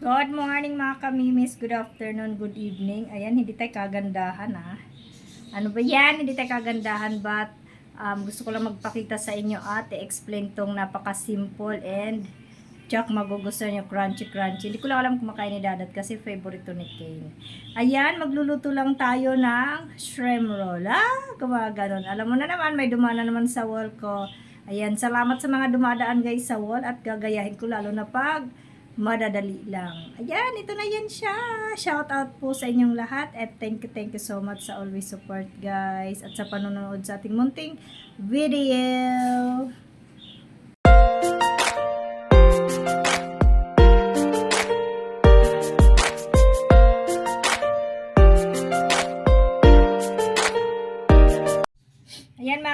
Good morning mga kamimis. Good afternoon, good evening. Ayan, hindi tayo kagandahan ha. Ano ba yan? Hindi tayo kagandahan but um, gusto ko lang magpakita sa inyo at i-explain tong napaka-simple and tsak magugustuhan nyo crunchy crunchy. Hindi ko lang alam kung makain ni Dadat kasi favorite to ni Kane. Ayan, magluluto lang tayo ng shrimp roll. Ah, gumaganon. Alam mo na naman, may dumana naman sa wall ko. Ayan, salamat sa mga dumadaan guys sa wall at gagayahin ko lalo na pag madadali lang. Ayan, ito na yan siya. Shout out po sa inyong lahat at thank you, thank you so much sa always support guys at sa panonood sa ating munting video.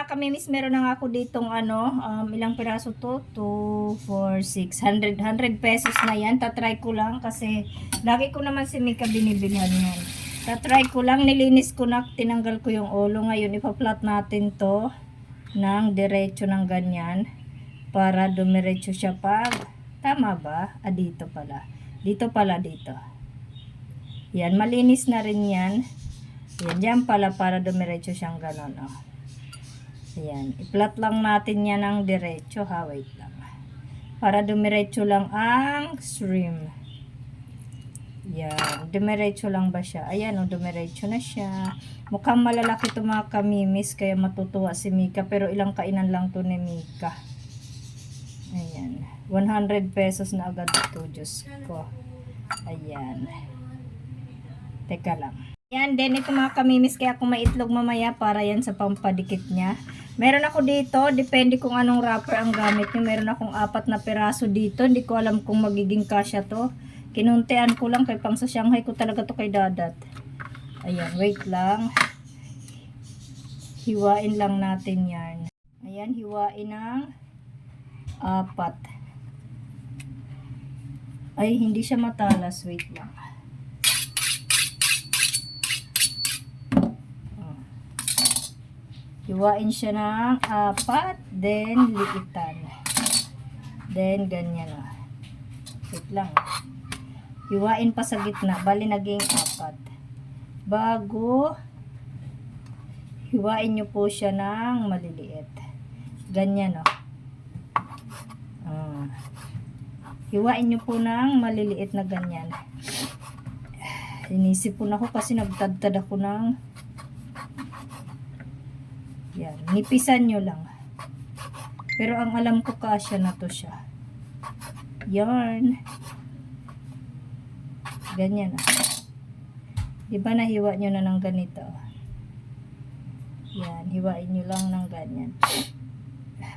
Mga kamimis, meron na nga ako ditong ano, um, ilang piraso to? 2, 4, 6, 100, 100 pesos na yan. Tatry ko lang kasi lagi ko naman si Mika binibilhan yan. Tatry ko lang, nilinis ko na, tinanggal ko yung ulo. Ngayon, ipa-flat natin to ng diretso ng ganyan para dumiretso siya pag, tama ba? Ah, dito pala. Dito pala, dito. Yan, malinis na rin yan. Yan, dyan pala para dumiretso siyang ganon, oh. Ayan. I-flat lang natin yan ng diretso ha. Wait lang. Para dumiretso lang ang stream. Yan. Dumiretso lang ba siya? Ayan o, dumiretso na siya. Mukhang malalaki ito mga kamimis. Kaya matutuwa si Mika. Pero ilang kainan lang to ni Mika. Ayan. 100 pesos na agad ito. Diyos ko. Ayan. Teka lang. Yan, then ito mga kamimis, kaya kung may itlog mamaya para yan sa pampadikit niya. Meron ako dito, depende kung anong wrapper ang gamit niyo. Meron akong apat na piraso dito, hindi ko alam kung magiging kasya to. Kinuntean ko lang kay pang sa Shanghai ko talaga to kay Dadat. Ayan, wait lang. Hiwain lang natin yan. Ayan, hiwain ng apat. Ay, hindi siya matalas. Wait lang. Hiwain siya ng apat, then liitan. Then, ganyan na. Wait lang. Hiwain pa sa gitna. Bali, naging apat. Bago, hiwain nyo po siya ng maliliit. Ganyan, o. Ah. Hiwain nyo po ng maliliit na ganyan. Inisipon ako kasi nagtadtad ako ng yan, nipisan nyo lang. Pero ang alam ko kasya na to siya. Yarn. Ganyan ah. Di ba nahiwa nyo na ng ganito? Yan, hiwain nyo lang ng ganyan.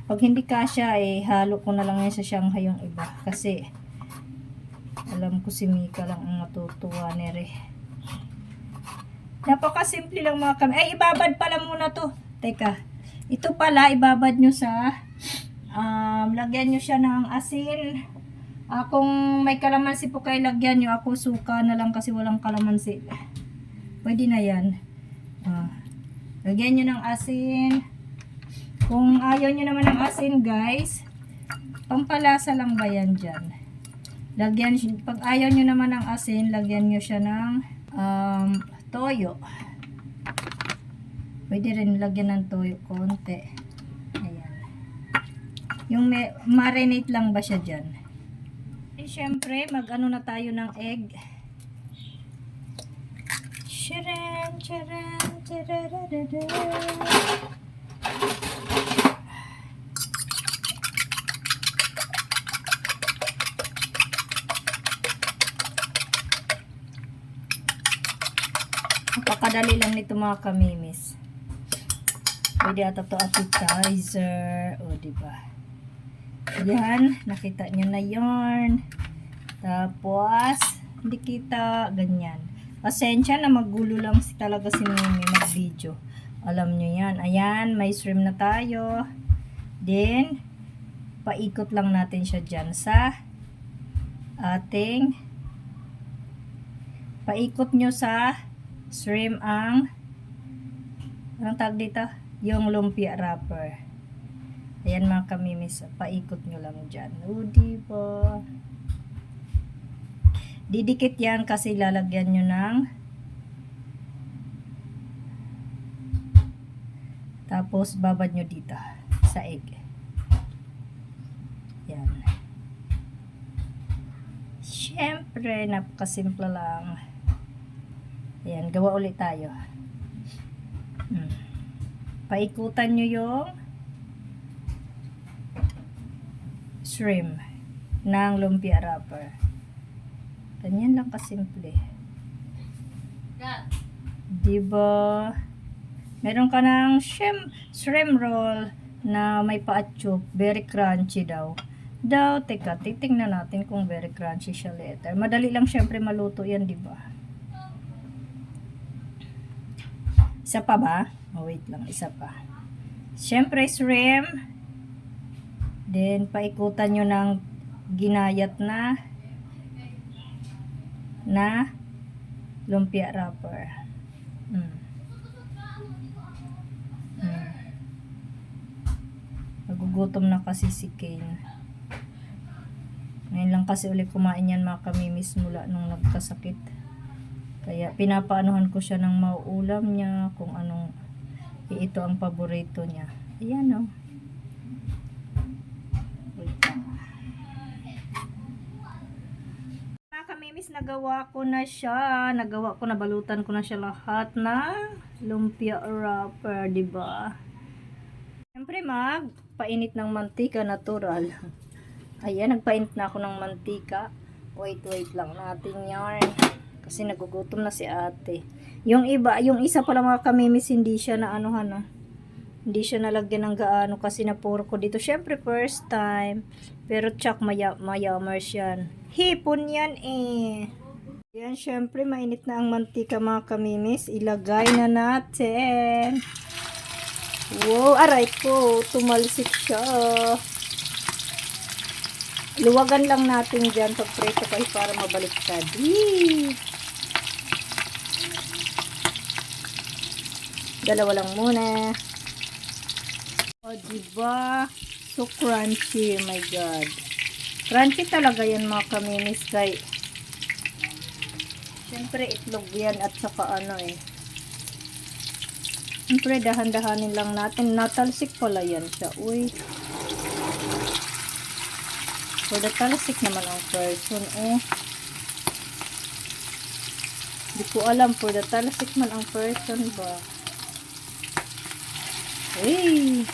Pag hindi kasya, eh, halo ko na lang yan sa Shanghai yung iba. Kasi, alam ko si Mika lang ang matutuwa ni Re. Napakasimple lang mga kami. Ay, ibabad pala muna to. Teka, ito pala, ibabad nyo sa, um, lagyan nyo siya ng asin. Ah, kung may kalamansi po kayo, lagyan nyo. Ako suka na lang kasi walang kalamansi. Pwede na yan. Ah, lagyan nyo ng asin. Kung ayaw nyo naman ng asin, guys, pampalasa lang ba yan dyan? Lagyan, pag ayaw nyo naman ng asin, lagyan nyo siya ng um, toyo. Pwede rin lagyan ng toyo konti. Ayan. Yung may, marinate lang ba siya dyan? Eh, syempre, mag-ano na tayo ng egg. Charan, charan, charararara. Napakadali lang nito mga kamimis. Pwede ata to appetizer. O, diba? Yan. Nakita nyo na yarn. Tapos, hindi kita ganyan. Pasensya na magulo lang si talaga si Mimi mag-video. Alam nyo yan. Ayan, may stream na tayo. Then, paikot lang natin siya dyan sa ating paikot nyo sa stream ang anong tag dito? Yung lumpia wrapper. Ayan mga kamimis, paikot nyo lang dyan. O, diba? Didikit yan kasi lalagyan nyo ng tapos babad nyo dito sa egg. Yan. Siyempre, napakasimple lang. Ayan, gawa ulit tayo. Hmm. Paikutan nyo yung shrimp ng lumpia wrapper. Ganyan lang kasimple. Diba? Meron ka ng shrimp, shrimp roll na may paatsyok. Very crunchy daw. Daw, teka, titingnan natin kung very crunchy siya later. Madali lang syempre maluto yan, di ba? Isa pa ba? Oh, wait lang, isa pa. Syempre, shrimp. Then, paikutan nyo ng ginayat na na lumpia wrapper. Mm. Mm. Nagugutom na kasi si Kane. Ngayon lang kasi ulit kumain yan mga kamimis mula nung nagkasakit. Kaya pinapaanuhan ko siya ng mauulam niya kung anong ito ang paborito niya. Ayan o. Lang. Mga kamimis, nagawa ko na siya. Nagawa ko, nabalutan ko na siya lahat na lumpia wrapper, ba? Siyempre, magpainit ng mantika natural. Ayan, nagpainit na ako ng mantika. Wait, wait lang natin yarn. Kasi nagugutom na si ate. Yung iba, yung isa pala mga kamimis, hindi siya na anuhan na. Hindi siya nalagyan ng gaano kasi napuro ko dito. Siyempre, first time. Pero tsak, maya, mayamers yan. Hipon yan eh. Yan, syempre, mainit na ang mantika mga kamimis. Ilagay na natin. Wow, aray ko. Tumalsik siya. Luwagan lang natin dyan pag preto kayo para mabaliktad. Yee! Dalawa lang muna. O, diba? So crunchy, my God. Crunchy talaga yan mga kaminis, guys. Siyempre, itlog yan at saka ano eh. Siyempre, dahan-dahanin lang natin. Natalsik pala yan siya. Uy. For the talsik naman ang person eh. Hindi ko alam. For the talsik man ang person ba. Hey!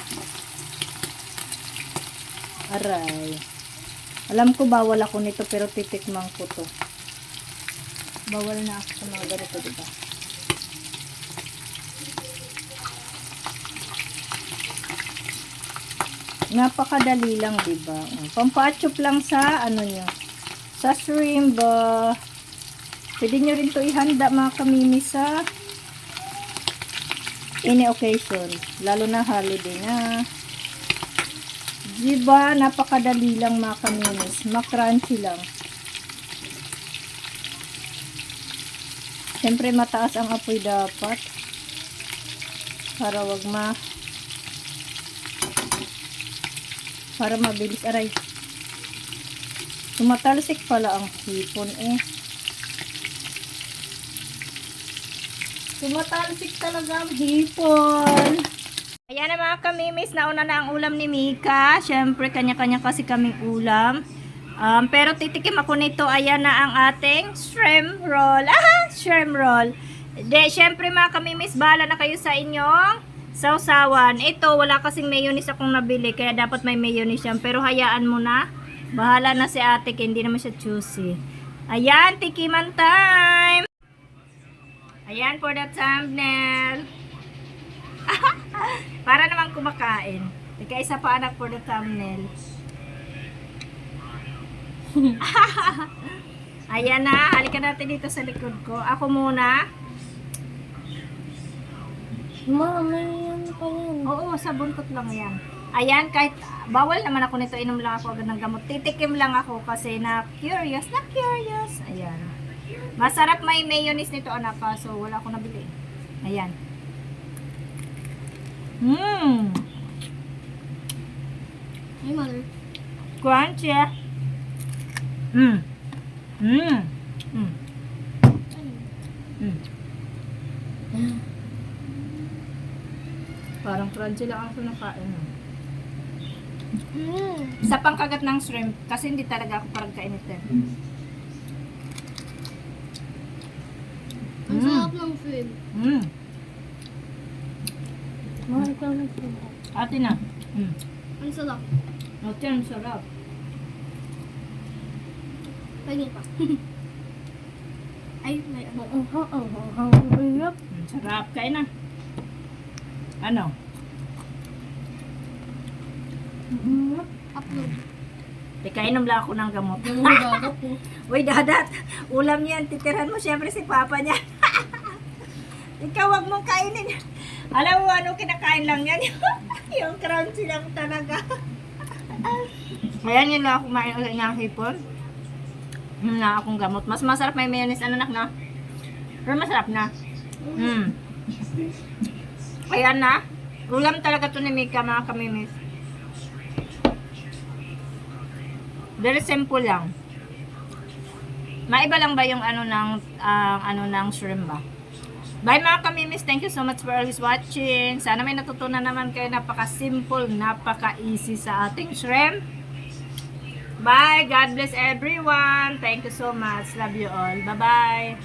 Aray. Alam ko bawal ako nito pero titikman ko to. Bawal na ako sa mga ganito, diba? Napakadali lang, diba? Pampachop lang sa ano nyo. Sa shrimp ba? Pwede nyo rin to ihanda mga kamimi sa any occasion. Lalo na holiday na. Diba? Napakadali lang mga kamimis. Makrunchy lang. Siyempre mataas ang apoy dapat. Para wag ma para mabilis aray. Tumatalsik pala ang hipon eh. Tumatalsik talaga ang hipon. Ayan na mga kamimis, nauna na ang ulam ni Mika. Siyempre, kanya-kanya kasi kaming ulam. Um, pero titikim ako nito, ayan na ang ating shrimp roll. Aha, shrimp roll. De, siyempre mga kamimis, bahala na kayo sa inyong sausawan. Ito, wala kasing mayonnaise akong nabili, kaya dapat may mayonnaise yan. Pero hayaan mo na. Bahala na si ate, hindi naman siya juicy. Ayan, tikiman time! Ayan for the thumbnail. Para naman kumakain. Teka, isa pa anak for the thumbnail. Ayan na, halika natin dito sa likod ko. Ako muna. Mama, yan pa yan. Oo, sa buntot lang yan. Ayan, kahit bawal naman ako nito, inom lang ako agad ng gamot. Titikim lang ako kasi na curious, na curious. Ayan. Masarap may mayonnaise nito anak so wala akong nabili. Ayan. Mmm. Ay, mother. Crunchy. Mmm. Mmm. Mm. Mm. Parang crunchy lang ako nakain. Mm. Sa pangkagat ng shrimp, kasi hindi talaga ako parang kainit eh. Ang Mm. Sarap ng shrimp. Mm. Mahal ko ng shrimp. Ate na. Mm. Ang sarap. Ate, ang sarap. Pagin pa. Ay, may ano. Ang ang ang ang hirap. Mm, sarap. Kain na. Ano? Upload. Teka, inom lang ako ng gamot. Po. Uy, dadat. Ulam niyan. Titirhan mo siyempre si papa niya. Ikaw, wag mong kainin. Alam mo ano, kinakain lang yan. yung crunchy lang talaga. Ayan, yun lang kumain ulit ng hipon. Yun na akong gamot. Mas masarap may mayonnaise, ano nak na? Pero masarap na. Mm. Ayan na. Ulam talaga to ni Mika, mga kamimis. Very simple lang. Maiba lang ba yung ano ng ang ano ng shrimp ba? Bye mga kamimis. Thank you so much for always watching. Sana may natutunan naman kayo. Napaka-simple, napaka-easy sa ating shrimp. Bye. God bless everyone. Thank you so much. Love you all. Bye-bye.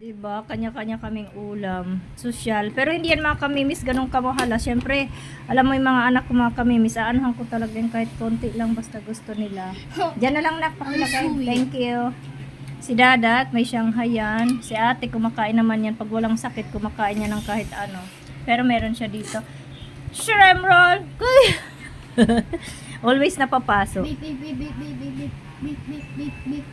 Diba? Kanya-kanya kaming ulam. Social. Pero hindi yan mga kamimis ganun kamahala. Siyempre, alam mo yung mga anak ko mga kamimis, aanuhan ko talaga yung kahit konti lang basta gusto nila. Diyan na lang nakapakilagay. Thank you. Si Dadat, may Shanghai yan. Si ate, kumakain naman yan. Pag walang sakit, kumakain niya ng kahit ano. Pero meron siya dito. Shrimp roll! Kuy! Always napapasok. Beep, beep, beep, beep, beep, beep, beep, beep, beep.